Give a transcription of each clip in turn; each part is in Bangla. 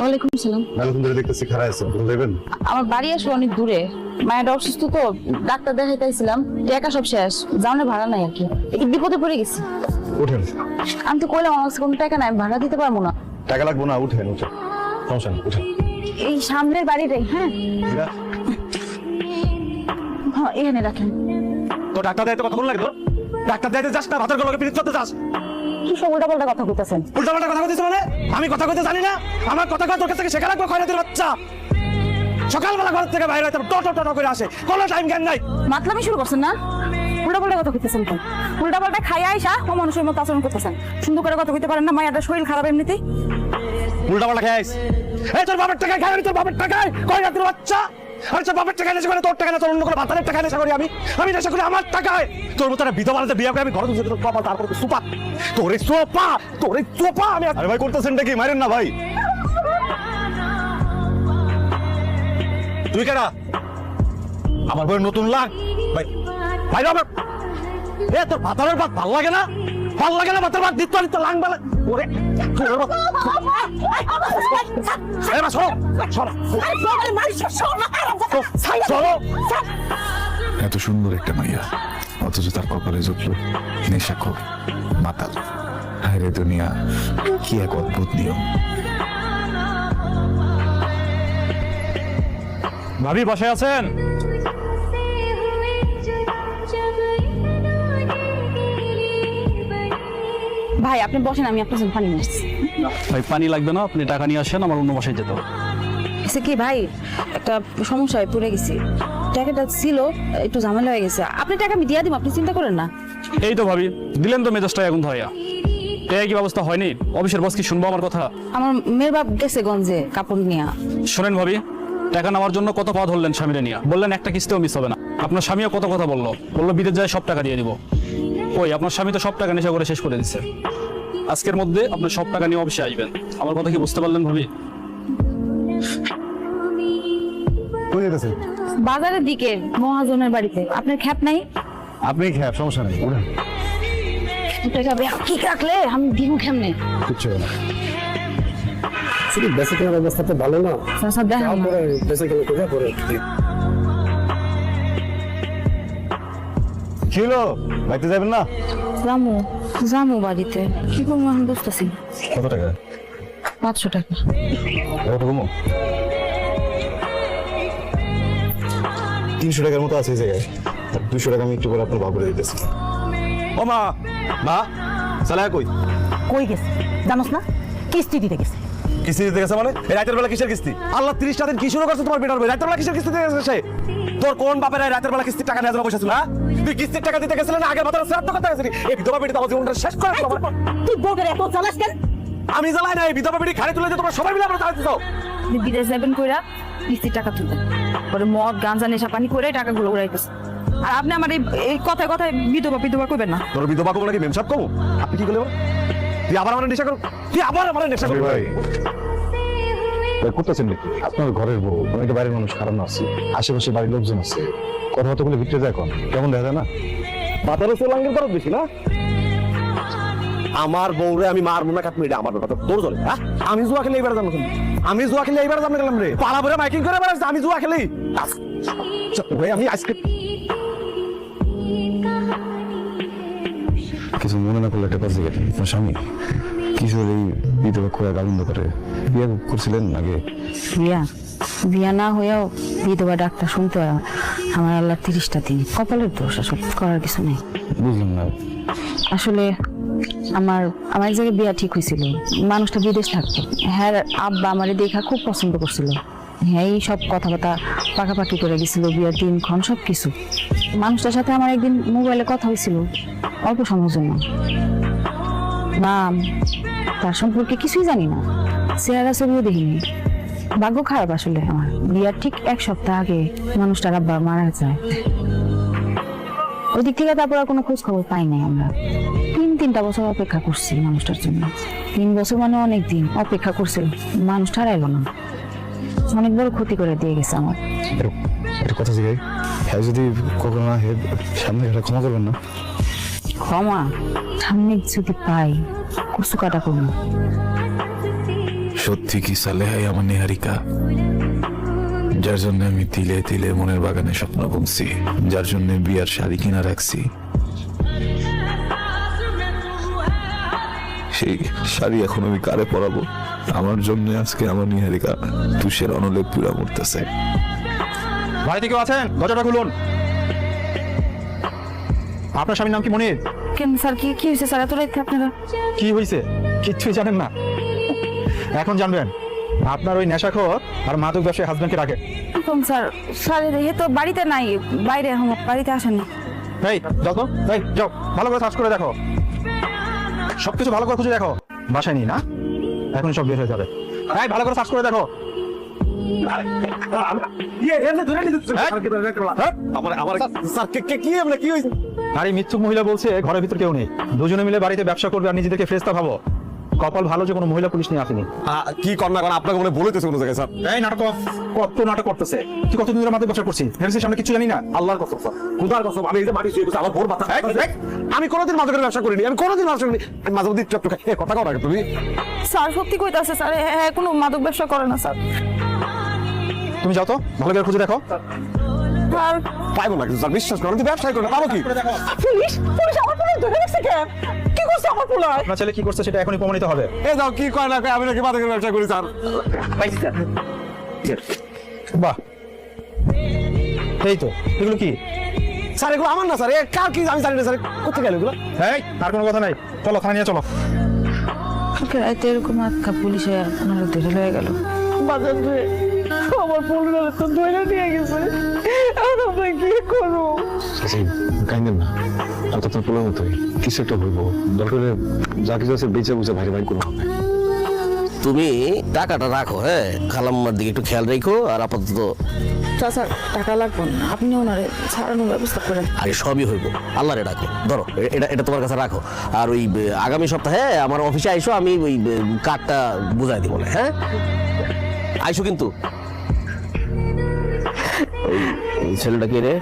ওয়ালাইকুম সালাম মেলাকুন ধরে দেখতেছি খারাপ আছে আপনি দেবেন আমার বাড়ি আসলে অনেক দূরে। মায়ের অসুস্থ তো ডাক্তার দেখাইতেছিলাম টাকা সব শেষ যাওয়ার ভাড়া নাই আর কি। একটু বিপদে পড়ে গেছি। উঠেন। আমি তো কইলাম আমার কাছে কোনো টাকা নাই ভাড়া দিতে পারব না। টাকা লাগবো না উঠেন উঠেন। সমস্যা নেই উঠেন। এই সামনের বাড়িটাই হ্যাঁ? হ্যাঁ এখানে রাখেন। তো ডাক্তার দাইতে কথা বল লাগে তো ডাক্তার দাইতে যাস না ভাতের গলকে পিরিত করতে যাস। কি সব উল্টা কথা কইতাছেন? উল্টা পাল্টা কথা কইছিস মানে? আমি কথা কইতে জানি না। আমার কথা কয় তোর কাছ থেকে শেখা লাগবে খয়রাতির বাচ্চা? সকালবেলা ঘর থেকে বাইরে হইতে টো টো টো টো করে আসে। কোনো টাইম জ্ঞান নাই। মাতলামি শুরু করছেন না? উল্টা পাল্টা কথা কইতেছেন তো। উল্টা পাল্টা খাইয়া আইসা ও মানুষের মতো আচরণ করতেছেন। সুন্দর করে কথা কইতে পারেন না মায়ের শরীর খারাপ এমনিতেই? উল্টা পাল্টা খাইস এই তোর বাপের টাকায় খাই তোর বাপের টাকায়। খয়রাতির বাচ্চা? বাপের টাকা নেশা করে তোর টাকা না তোর অন্য কোনো ভাতারের টাকা নেশা করি আমি। আমি নেশা করি আমার টাকায়। তোর মতো একটা বিয়ে করে আমি ঘরে তুলছি তোর কপাল তারপর সুপা তোরে সোপা তোরে সোপা আমি আরে ভাই করতেছেন কি মারেন না ভাই। তুই কেডা আমার বই নতুন লাগ। ভাই ভাই আমার এ তোর ভাতারের ভাত ভালো লাগে না? ভালো লাগে না ভাতের ভাত দিত তো লাং বালা ওরে তোর এত সুন্দর একটা মাইয়া। অথচ তার কপালে জুটল নেশাখোর মাতাল। হায়রে দুনিয়া কি এক অদ্ভুত নিয়ম। ভাবি বসে আছেন? ভাই আপনি বসেন আমি আপনার জন্য পানি নিয়ে আসছি। ভাই পানি লাগবে না আপনি টাকা নিয়ে আসেন আমার অন্য বাসায় যেতে হবে। এসে কি ভাই? একটা সমস্যায় পড়ে গেছি। টাকাটা ছিল একটু ঝামেলা হয়ে গেছে। আপনি টাকা আমি দিয়ে দিব আপনি চিন্তা করেন না। এই তো ভাবি দিলেন তো মেজাজটা এখন ধরিয়া এই কি ব্যবস্থা হয়নি? অফিসের বস কি শুনব আমার কথা? আমার মেয়ের বাপ গেছে গঞ্জে কাপড় নিয়ে। শোনেন ভাবি টাকা নেওয়ার জন্য কত পা ধরলেন স্বামীরে নিয়ে? বললেন একটা কিস্তিও মিস হবে না। আপনার স্বামীও কত কথা বলল? বলল বিদেশ যায় সব টাকা দিয়ে দিব। ওই আপনার স্বামী তো সব টাকা নেশা করে শেষ করে দিচ্ছে। আজকের মধ্যে আপনার সব টাকা নিয়ে অফিসে আসবেন। আমার কথা কি বুঝতে পারলেন ভাবি? যেতেছেন বাজারের দিকে মহাজনের বাড়িতে। আপনার খ্যাপ নাই? আপনি খেয়ে সমস্যা নেই উঠেন। কি রাখলে আমি দিব কেমনে? কিচ্ছু না। শুধু বেঁচে কেনার অবস্থা তো ভালো না। দেখেন বেঁচে কেনা কোথায় পরে কি বাইতে যাবেন না? জামু জামু বাড়িতে। কি করব আমি বুঝতেছি কত টাকা? পাঁচশো টাকা। কত কমো? তিনশো টাকার মতো আছে এই জায়গায়। দুশো টাকা আমি একটু করে আপনার বাবুরে দিতেছি। ও মা! মা! সালা কই? কই গেছে? জানোস না? কিস্তি দিতে গেছে। কিস্তি দিতে গেছে মানে? রাতের বেলা কিসের কিস্তি? আল্লাহ তিরিশটা দিন কি শুরু করছে তোমার বেটার বই রাতের বেলা কিসের কিস্তি দিতে গেছে সে? তোর কোন বাপের রাতের বেলা কিস্তির টাকা নিয়ে যাওয়া পয়সা ছিল হ্যাঁ? তুই কিস্তির টাকা দিতে গেছিলেন আগের মাথার শ্রাদ্ধ করতে গেছিলি? এই বিধবা বেটি আমার জীবনটা শেষ করে আমার। তুই বউদের এত চালাস কেন? আমি জ্বালাই না এই বিধবা বেটি খালি তুলে তোমরা সবাই মিলে আমরা চালাতে চাও আপনি বিদেশ যাবেন কইরা কিস্তির টাকা তুলবেন পরে মদ গাঞ্জা নেশা পানি করে টাকাগুলো উড়াইতেছে। আর আপনি আমার এই- এই কথায় কথায় বিধবা বিধবা করবেন না। তোর বিধবা কবো নাকি মেমসাপ কবো আপনি কি করলে তুই আবার আমার নেশা কর তুই আবার আমার নেশা করবি ভাই। করতেছেন নাকি? আপনার ঘরের বউ অনেকে বাড়ির মানুষ খারাপ না আছে আশেপাশে বাড়ির লোকজন আছে কথা কথা বলে ভিতরে যায় এখন কেমন দেখা যায় না? মাথার উপর লাঙ্গের খরচ বেশি না? আমার বউরে আমি মারবো না কাটমি এটা আমার ব্যাপার। তোর চলে হ্যাঁ? আমি জুয়া খেলে এইবার জানো আমি জুয়া খেলে এইবার জানো গেলাম রে। পাড়া ভরে মাইকিং করে বেড়াচ্ছে আমি জুয়া খেলেই ভাই আমি আজকে কিছু মনে না করলে একটা কাজ গেছে আপনার স্বামী? কিশোর এই বিধবা খোয়া আনন্দ করে বিয়ে করছিলেন আগে? বিয়া? বিয়া না হয়েও বিধবা ডাক্তার শুনতে হয় আমার। আল্লাহ তিরিশটা দিন। কপালের দোষ আসলে করার কিছু নেই। বুঝলাম না। আসলে আমার আমার এক জায়গায় বিয়া ঠিক হয়েছিল। মানুষটা বিদেশ থাকতো। হ্যাঁ আব্বা আমারে দেখা খুব পছন্দ করছিল। হ্যাঁ এই সব কথাবার্তা পাকাপাকি করে গেছিল বিয়ার দিনক্ষণ সব কিছু মানুষটার সাথে আমার একদিন মোবাইলে কথা হয়েছিল অল্প সময়ের জন্য। নাম, তার সম্পর্কে কিছুই জানি না। চেহারা ছবিও দেখিনি। ভাগ্য খারাপ আসলে আমার। বিয়ার ঠিক এক সপ্তাহ আগে মানুষটার আব্বা মারা যায়। ওই দিক থেকে তারপর আর কোনো খোঁজ খবর পাই নাই আমরা। তিন, তিনটা বছর অপেক্ষা করছি মানুষটার জন্য। তিন বছর মানে অনেক দিন অপেক্ষা করছিল। মানুষটা আর এলো না। অনেক বড় ক্ষতি করে দিয়ে গেছে আমার। এর- কথা জিগাই। হ্যাঁ যদি কখনো সামনে ক্ষমা করবেন না। ক্ষমা সামনে যদি পাই কচু কাটা করব। সত্যি কি সালেহাই আমার নিহারিকা? যার জন্য আমি তিলে তিলে মনের বাগানে স্বপ্ন বুনছি যার জন্য বিয়ার শাড়ি কিনা রাখছি। সেই শাড়ি এখন আমি কারে পরাবো? আমার জন্য আজকে আমার নিহারিকা তুষের অনলে পুরা মরতেছে। বাড়িতে কেউ আছেন? দরজাটা খুলুন। আপনার স্বামীর নাম কি মনির? কেন স্যার কি কি হয়েছে স্যার এত রাইতে আপনারা কি হয়েছে কিচ্ছুই জানেন না এখন জানবেন আপনার ওই নেশাখোর আর মাদক ব্যবসায়ী হাজবেন্ডকে রাখে এখন স্যার স্যার এ তো বাড়িতে নাই বাইরে এখন বাড়িতে আসেনি এই যাও তো এই যাও ভালো করে সার্চ করে দেখো সবকিছু ভালো করে খুঁজে দেখো বাসায় নেই না এখন সব বের হয়ে যাবে এই ভালো করে সার্চ করে দেখো আর এই মিথ্যুক মহিলা বলছে ঘরের ভিতর কেউ নেই। দুজনে মিলে বাড়িতে ব্যবসা করবে আর নিজেদেরকে ফ্রেস্তা ভাবো। কপাল ভালো যে কোনো মহিলা পুলিশ নিয়ে আসেনি। কি কর না কারণ আপনাকে মনে বলেতেছে কোনো জায়গায় স্যার। এই নাটক কত নাটক করতেছে। কি কত দিনের মাঝে ব্যবসা করছি ভেবেছিস সামনে কিছু জানি না। আল্লাহর কসম স্যার। খুদার কসম আমি এই যে মাটি শুয়ে বসে আমার ভোর মাথা আমি কোনোদিন মাদকের ব্যবসা করিনি আমি কোনোদিন ব্যবসা করিনি। আমি মাঝে মধ্যে একটু খাই কথা কও না তুমি। স্যার সত্যি কইতাছে স্যার হ্যাঁ কোনো মাদক ব্যবসা করে না স্যার। তুমি যাও তো ভালো করে খুঁজে দেখো। আর পাইবো না কিন্তু স্যার বিশ্বাস করো আমি তো ব্যবসায় করি না পাবো কি? পুলিশ পুলিশ আমার পুলিশ ধরে রাখছে কেন কি করছে আমার পুলিশ? আপনার ছেলে কি করছে সেটা এখনই প্রমাণিত হবে। এ যাও কি কয় না কয় আমি নাকি মাদকের ব্যবসা করি স্যার। বাহ। এই তো এগুলো কি? স্যার এগুলো আমার না স্যার এ কার কি আমি জানি না স্যার কোথায় গেল এগুলো? এই আর কোনো কথা নাই। চলো থানা নিয়ে চলো। কালকে রাতে এরকম আটকা পুলিশে ওনারা ধরে লয়ে গেল। বাজার রে আমার পুলিশ তো ধরে নিয়ে গেছে। এখন আমরা কি করব কাইন্দেন না। তো পোলার মতোই কিছু একটা হইব দরকার যা কিছু আছে বেঁচে বুঝে ভাই ভাই কোনো হবে তুমি টাকাটা রাখো হ্যাঁ? খালাম্মার দিকে একটু খেয়াল রেখো আর আপাতত স্যার টাকা লাগবে না। আপনি ওনারে ছাড়ানোর ব্যবস্থা করেন। আরে সবই হইব। আল্লাহরে ডাকো। ধরো এ- এটা এটা তোমার কাছে রাখো। আর ওই এ, আগামী সপ্তাহে আমার অফিসে আইসো আমি ওই কার্ডটা বুঝাই দিব না হ্যাঁ? আইসো কিন্তু। ওই ছেলেটা কে রে?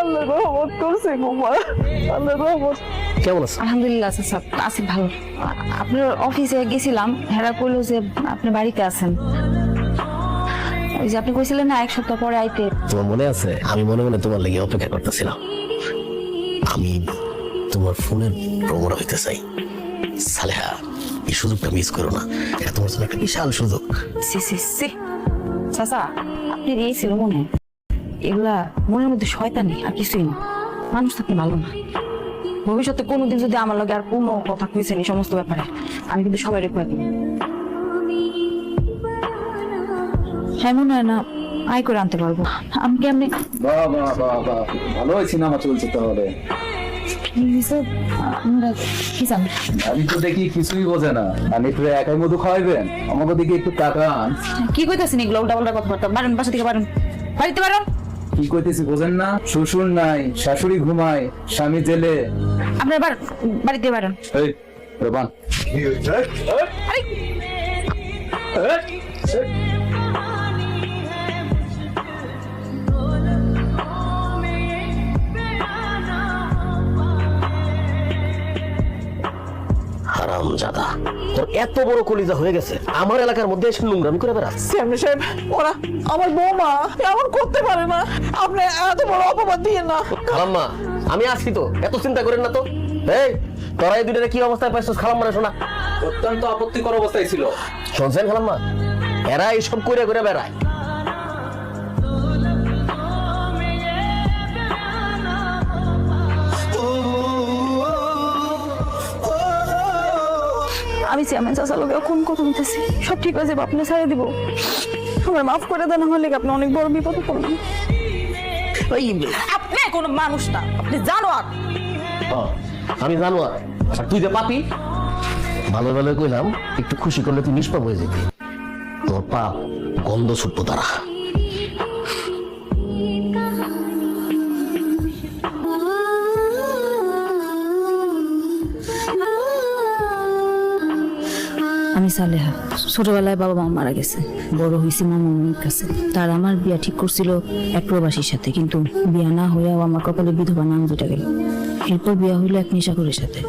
আল্লাহ রহমত করছে গোমা আল্লাহ রহমত। কেমন আছে আলহামদুলিল্লাহ স্যার স্যার আছি ভালো। আপনার অফিসে গেছিলাম হেরা কইলো যে আপনি বাড়িতে আছেন। ওই যে আপনি কইছিলেন না এক সপ্তাহ পরে আইতে। তোমার মনে আছে? আমি মনে মনে তোমার লেগে অপেক্ষা করতেছিলাম। আমি তোমার ফোনের প্রমোট হইতে চাই। সালেহা এই সুযোগটা মিস করো না। এটা তোমার জন্য একটা বিশাল সুযোগ। C C C. চাচা আপনি এই ছিল মনে এগুলা মনের মধ্যে শয়তানি আর কিছুই না। মানুষ থাকতে ভালো না। ভবিষ্যতে কোনোদিন যদি আমার লগে আর কোনো কথা কইছেন এই সমস্ত ব্যাপারে আমি কিন্তু সবাই রেখে দিই হ্যাঁ মনে হয় না। আয় করে আনতে পারব। আমি কেমনি বাহ বাহ বাহ বাহ। ভালোই সিনেমা চলছে তাহলে? কি হয়েছে? আপনারা কি জানেন আমি তো দেখি কিছুই বোঝে না। আর একটু একাই মধু খাওয়াইবেন? আমাকে দিকে একটু টাকা কি কইতাছেন এগুলো? উল্টা পাল্টা কথাবার্তা। বাসা থেকে বারেন বাড়িতে বারেন কি কইতেছি বোঝেন না? শ্বশুর নাই শাশুড়ি ঘুমায় স্বামী জেলে। আপনার বার বাড়িতে বারেন এই রবান হারাম জাদা তোর এত বড় কলিজা হয়ে গেছে আমার এলাকার মধ্যে এসে নোংরামি করে বেড়াচ্ছে। সামনে সাহেব ওরা আমার বৌমা এমন করতে পারে না। আপনি এত বড় অপবাদ দিয়ে না। খালাম্মা আমি আসছি তো এত চিন্তা করেন না তো। এই তোরা এই দুইটা কি অবস্থায় পাইছিস খালাম্মা রে শোনা। অত্যন্ত আপত্তিকর অবস্থায় ছিল। শুনছেন খালাম্মা? এরা এইসব করে করে বেড়ায়। আমি চেয়ারম্যান চাচা লোক কোন কথা বলতেছি। সব ঠিক আছে আপনি ছাড়ে দিব। আমার মাফ করে দেন আমার লেগে আপনি অনেক বড় বিপদে পড়বেন ওই আপনি কোনো মানুষ না আপনি জানো আর আমি জানো আর আর তুই যে পাপি। ভালো ভালো কইলাম একটু খুশি করলে তুই নিষ্পাপ হয়ে যেতি। তোর পাপ গন্ধ ছুটবো তারা। আমি সালেহা। ছোটবেলায় বাবা মা মারা গেছে। বড় হয়েছি মামা মামির কাছে। তার আমার বিয়া ঠিক করছিল এক প্রবাসীর সাথে, কিন্তু বিয়া না হয়েও আমার কপালে বিধবা নাম যেটা গেল। এরপর বিয়া হইল এক নেশাখোরের সাথে।